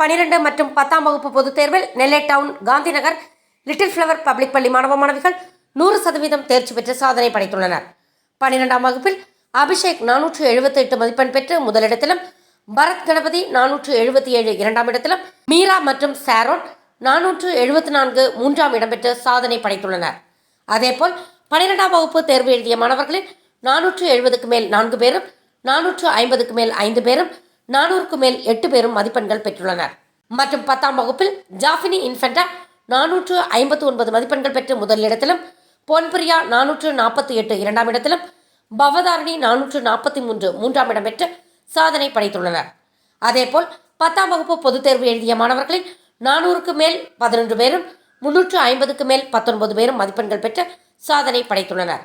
பனிரெண்டு மற்றும் பத்தாம் வகுப்பு பொதுத் தேர்வில் Nellai town Gandhinagar little flower public பள்ளி மாணவ மாணவிகள் நூறு சதவீதம் தேர்ச்சி பெற்று சாதனை படைத்துள்ளனர். பன்னிரெண்டாம் வகுப்பில் அபிஷேக் நானூற்று எழுபத்தி எட்டு மதிப்பெண் பெற்று முதலிடத்திலும் பரத் கணபதி நானூற்று எழுபத்தி ஏழு இரண்டாம் இடத்திலும் மீரா மற்றும் சாரோன் நானூற்று எழுபத்தி நான்கு மூன்றாம் இடம் பெற்று சாதனை படைத்துள்ளனர். அதேபோல் பன்னிரெண்டாம் வகுப்பு தேர்வு எழுதிய மாணவர்களில் நானூற்று எழுபதுக்கு மேல் நான்கு பேரும் நானூற்று ஐம்பதுக்கு மேல் ஐந்து பேரும் நானூறுக்கு மேல் எட்டு பேரும் மதிப்பெண்கள் பெற்றுள்ளனர். மற்றும் பத்தாம் வகுப்பில் ஜாஃபினி இன்ஃபென்டா நானூற்று ஐம்பத்து ஒன்பது மதிப்பெண்கள் பெற்று முதலிடத்திலும் பொன்பிரியா நானூற்று நாற்பத்தி எட்டு இரண்டாம் இடத்திலும் பவதாரணி நானூற்று நாற்பத்தி மூன்று மூன்றாம் இடம் பெற்று சாதனை படைத்துள்ளனர். அதேபோல் பத்தாம் வகுப்பு பொதுத் தேர்வு எழுதிய மாணவர்களில் நானூறுக்கு மேல் பதினொன்று பேரும் முன்னூற்று ஐம்பதுக்கு மேல் பத்தொன்பது பேரும் மதிப்பெண்கள் பெற்று சாதனை படைத்துள்ளனர்.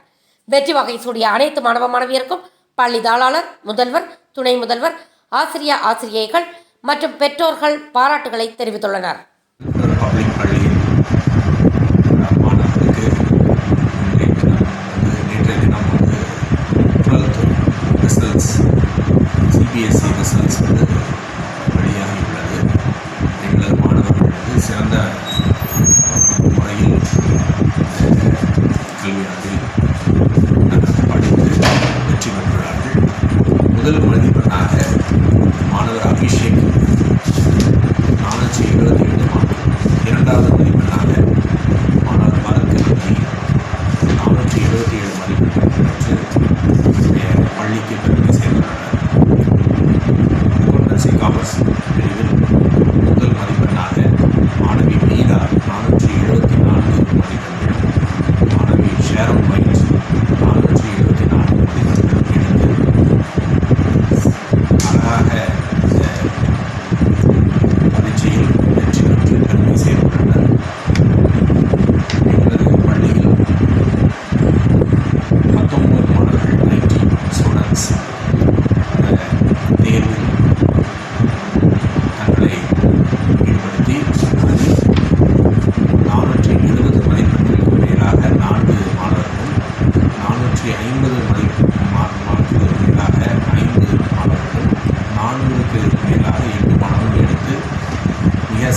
வெற்றி வகை சூடிய அனைத்து மாணவ மாணவியருக்கும் பள்ளி தாளாளர் முதல்வர் துணை முதல்வர் ஆசிரிய ஆசிரியைகள் மற்றும் பெற்றோர்கள் பாராட்டுகளை தெரிவித்துள்ளனர். சிபிஎஸ்சி ரிசல்ட்ஸ் வந்து எங்களது மாணவர்கள் வந்து சிறந்த முறையில் கல்வியாண்டில் படித்து வெற்றி பெற்றுள்ளார்கள் முதல் மதிப்பெண்ணாக இரண்டாவது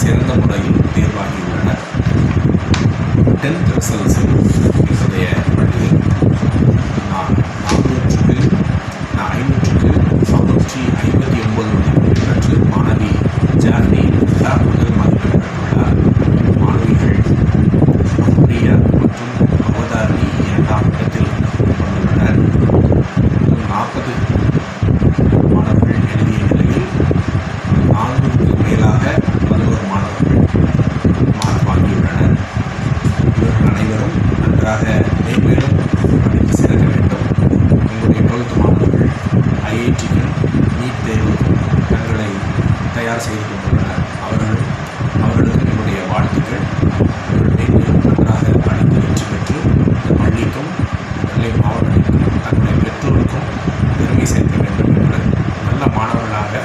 சிறந்த முறையில் தேர்வாகியுள்ளனர். டென்த் ரிசல்ட்ஸ் என்னுடைய பள்ளியில் நான் நானூற்றுக்கு நான் ஐநூற்றுக்கு நானூற்றி ஐம்பத்தி ஒன்பது மதிப்பெண்கள் பெற்று மாணவி ஜார்னி விழா முதல் மதிப்பெண் பெற்றுள்ளார் மாணவிகள் பிரியா மற்றும் அவதாரணி இரண்டாம் இடத்தில் வந்துள்ளனர் நாற்பது மாணவர்கள் எழுதிய நிலையில் நானூறுக்கு மேலாக பதினோரு மாணவர்கள் மார்க் வாங்கியுள்ளனர் இவர்கள் அனைவரும் நன்றாக மேலும் படித்து சிறக்க வேண்டும். உங்களுடைய பகுத்து மாணவர்கள் ஐஐடிகள் நீட் தேர்வுக்கு தங்களை தயார் செய்து கொண்டுள்ளனர். அவர்கள் அவர்களுக்கு என்னுடைய வாழ்த்துக்கள். இவர்கள் மேன்மேலும் நன்றாக படித்து வெற்றி பெற்று இந்த பள்ளிக்கும் நெல்லை மாவட்டத்திற்கும் தங்களுடைய பெற்றோருக்கும் பெருமை சேர்க்க வேண்டும் என்று நல்ல மாணவர்களாக